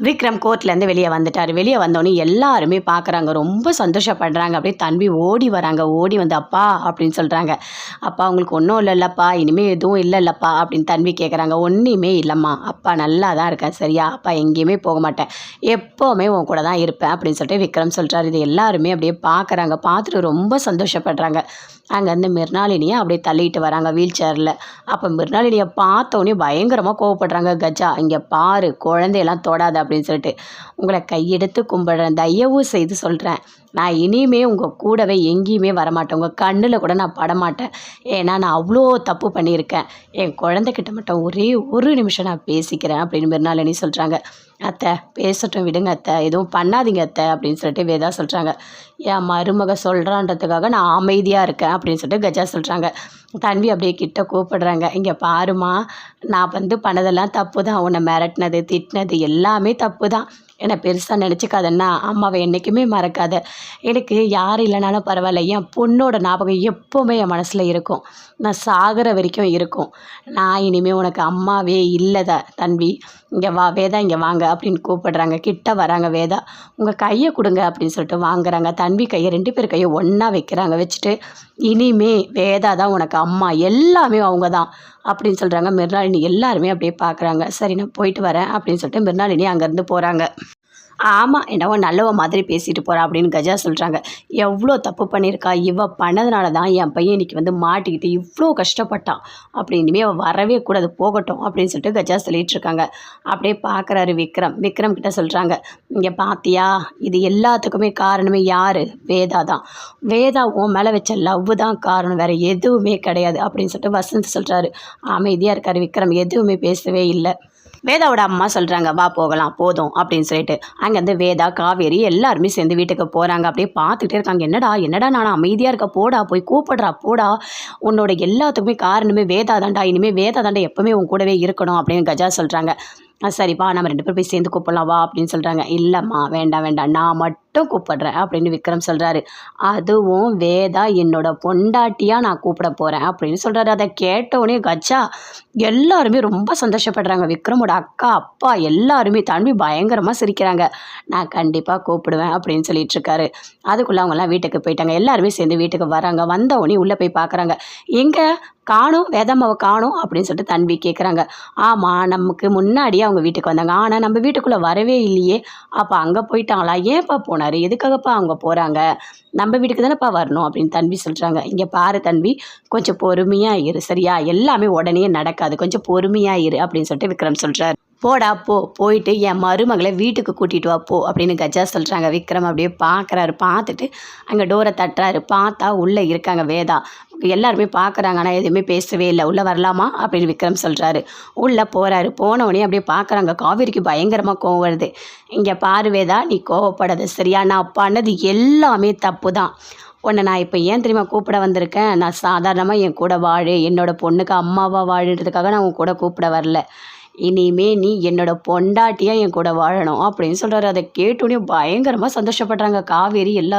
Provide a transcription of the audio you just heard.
விக்ரம் கோர்ட்லேருந்து வெளியே வந்துட்டார். வெளியே வந்தோடனே எல்லாருமே பார்க்குறாங்க ரொம்ப சந்தோஷப்படுறாங்க. அப்படியே தம்பி ஓடி வராங்க. ஓடி வந்து அப்பா அப்படின்னு சொல்கிறாங்க அப்பா உங்களுக்கு ஒன்றும் இல்லைல்லப்பா. இனிமேல் எதுவும் இல்லைல்லப்பா அப்படின்னு தன்வி கேட்குறாங்க ஒன்றுமே இல்லைம்மா. அப்பா நல்லா தான் இருக்கேன் சரியா? அப்பா எங்கேயுமே போக மாட்டேன். எப்போவுமே உன் கூட தான் இருப்பேன் அப்படின்னு சொல்லிட்டு விக்ரம் சொல்கிறார் இது எல்லாருமே அப்படியே பார்க்குறாங்க பார்த்துட்டு ரொம்ப சந்தோஷப்படுறாங்க. அங்கேருந்து மிர்னாலினியை அப்படியே தள்ளிட்டு வராங்க வீல் சேரில். அப்போ மிர்னாலினியை பார்த்தோன்னே பயங்கரமாக கோவப்படுறாங்க. கஜா இங்கே பாரு. குழந்தையெல்லாம் தொடாத. அப்படின்னு சொல்லிட்டு உங்களை கையெடுத்து கும்பிடுறேன் தயவு செய்து சொல்கிறேன் நான் இனிமே உங்கள் கூடவே எங்கேயுமே வரமாட்டேன். உங்கள் கண்ணில் கூட நான் படமாட்டேன். ஏன்னா நான் அவ்வளோ தப்பு பண்ணியிருக்கேன். என் குழந்தைகிட்ட மட்டும் ஒரே ஒரு நிமிஷம் நான் பேசிக்கிறேன் அப்படின்னு மிர்னாலினி சொல்கிறாங்க அத்தை பேசட்டும் விடுங்க அத்தை. எதுவும் பண்ணாதீங்க அத்தை அப்படின்னு சொல்லிட்டு வேதா சொல்கிறாங்க என் மருமக சொல்கிறான்றதுக்காக நான் அமைதியாக இருக்கேன் அப்படின்னு சொல்லிட்டு கஜா சொல்கிறாங்க தன்வி அப்படியே கிட்ட கூப்பிடுறாங்க. இங்கே பாருமா நான் வந்து பண்ணதெல்லாம் தப்பு தான் உன்னை மிரட்டினது திட்டினது எல்லாமே தப்பு தான் என்னை பெருசாக நினச்சிக்காதன்னா அம்மாவை என்றைக்குமே மறக்காத. எனக்கு யார் இல்லைனாலும் பரவாயில்ல. என் பொண்ணோட ஞாபகம் எப்போவுமே என் மனசில் இருக்கும். நான் சாகிற வரைக்கும் இருக்கும். நான் இனிமேல் உனக்கு அம்மாவே இல்லைதா தன்வி இங்கே வா வேதா இங்கே வாங்க அப்படின்னு கூப்பிடுறாங்க. கிட்ட வராங்க வேதா. உங்கள் கையை கொடுங்க அப்படின்னு சொல்லிட்டு வாங்குறாங்க. தன்வி கையை ரெண்டு பேர் கையை ஒன்றா வைக்கிறாங்க. வச்சுட்டு இனிமே வேதா தான் உனக்கு அம்மா. எல்லாமே அவங்க தான். அப்படின்னு சொல்கிறாங்க மிருனாளினி எல்லாருமே அப்படியே பார்க்குறாங்க சரி நான் போயிட்டு வரேன் அப்படின்னு சொல்லிட்டு மிருனாளினி அங்கேருந்து போகிறாங்க ஆமாம் என்னவோ நல்லவ மாதிரி பேசிட்டு போகிறா அப்படின்னு கஜா சொல்கிறாங்க எவ்வளோ தப்பு பண்ணியிருக்கா இவ பண்ணதுனால தான் என் பையன் இன்னைக்கு வந்து மாட்டிக்கிட்டு இவ்வளோ கஷ்டப்பட்டான். அப்படி இனிமேல் அவள் வரவே கூடாது போகட்டும் அப்படின்னு சொல்லிட்டு கஜா சொல்லிட்டு இருக்காங்க. அப்படியே பார்க்குறாரு விக்ரம். விக்ரம் கிட்ட சொல்கிறாங்க இங்கே பார்த்தியா இது எல்லாத்துக்குமே காரணமே யார்? வேதா தான். வேதா உன் மேலே வச்ச லவ் தான் காரணம். வேறு எதுவுமே கிடையாது. அப்படின்னு சொல்லிட்டு வசந்த் சொல்கிறாரு அமைதியாக இருக்கார் விக்ரம். எதுவுமே பேசவே இல்லை. வேதாவோட அம்மா சொல்கிறாங்க வா போகலாம் போதும் அப்படின்னு சொல்லிட்டு. அங்கேருந்து வேதா காவேரி எல்லாருமே சேர்ந்து வீட்டுக்கு போகிறாங்க அப்படியே பார்த்துட்டே இருக்காங்க. என்னடா என்னடா நான் அமைதியாக இருக்க? போடா போய் கூப்பிடுறா போடா. உன்னோட எல்லாத்துக்குமே காரணமே வேதா தாண்டா இனிமேல் வேதா தாண்டா எப்பவுமே உன் கூடவே இருக்கணும் அப்படின்னு கஜா சொல்கிறாங்க சரிப்பா நம்ம ரெண்டு பேரும் போய் சேர்ந்து கூப்பிடலாம் வா அப்படின்னு சொல்கிறாங்க இல்லைம்மா வேண்டாம் வேண்டாம் நான் மட்டும் கூப்பிடுறேன் அப்படின்னு விக்ரம் சொல்கிறாரு அதுவும் வேதா என்னோட பொண்டாட்டியாக நான் கூப்பிட போகிறேன் அப்படின்னு சொல்கிறாரு அதை கேட்டவுடனே கச்சா எல்லாருமே ரொம்ப சந்தோஷப்படுறாங்க. விக்ரமோட அக்கா அப்பா எல்லாருமே தம்பி பயங்கரமாக சிரிக்கிறாங்க. நான் கண்டிப்பாக கூப்பிடுவேன் அப்படின்னு சொல்லிட்டு இருக்காரு. அதுக்குள்ளே அவங்கெல்லாம் வீட்டுக்கு போயிட்டாங்க. எல்லாருமே சேர்ந்து வீட்டுக்கு வராங்க. வந்தவுடனே உள்ளே போய் பார்க்குறாங்க எங்கே? காணும் வேதம்மாவை காணும் அப்படின்னு சொல்லிட்டு தன்பி கேட்குறாங்க ஆமாம் நமக்கு முன்னாடியே அவங்க வீட்டுக்கு வந்தாங்க. ஆனால் நம்ம வீட்டுக்குள்ளே வரவே இல்லையே. அப்போ அங்கே போயிட்டாங்களா? ஏன்ப்பா போனார்? எதுக்காகப்பா அவங்க போகிறாங்க நம்ம வீட்டுக்கு தானேப்பா வரணும் அப்படின்னு தன்பி சொல்கிறாங்க இங்கே பாரு தன்பி கொஞ்சம் பொறுமையாக இரு. சரியா? எல்லாமே உடனே நடக்காது. கொஞ்சம் பொறுமையாக இரு அப்படின்னு சொல்லிட்டு விக்ரம் சொல்கிறார் போடா போ. போயிட்டு என் மருமகளை வீட்டுக்கு கூட்டிகிட்டு வா போ அப்படின்னு கஜா சொல்கிறாங்க விக்ரம் அப்படியே பார்க்குறாரு பார்த்துட்டு அங்கே டோரை தட்டுறாரு. பார்த்தா உள்ளே இருக்காங்க வேதா. எல்லாருமே பார்க்குறாங்க ஆனால் எதுவுமே பேசவே இல்லை. உள்ளே வரலாமா அப்படின்னு விக்ரம் சொல்கிறாரு உள்ளே போகிறாரு போனவொடனே அப்படியே பார்க்குறாங்க காவேரிக்கு பயங்கரமாக கோவம் வருது. இங்கே பார்வேதா நீ கோவப்படாத. சரியா? நான் பண்ணது எல்லாமே தப்பு தான் உன்னை நான் இப்போ ஏன் தெரியுமா கூப்பிட வந்திருக்கேன்? நான் சாதாரணமாக என் கூட வாழு. என்னோட பொண்ணுக்கு அம்மாவா வாழுன்றதுக்காக நான் உன் கூட கூப்பிட வரல. இனிமே நீ என்னோட பொண்டாட்டியாக என் கூட வாழணும் அப்படின்னு சொல்கிறாரு அதை கேட்டோடனே பயங்கரமாக சந்தோஷப்படுறாங்க. காவேரி எல்லாரும்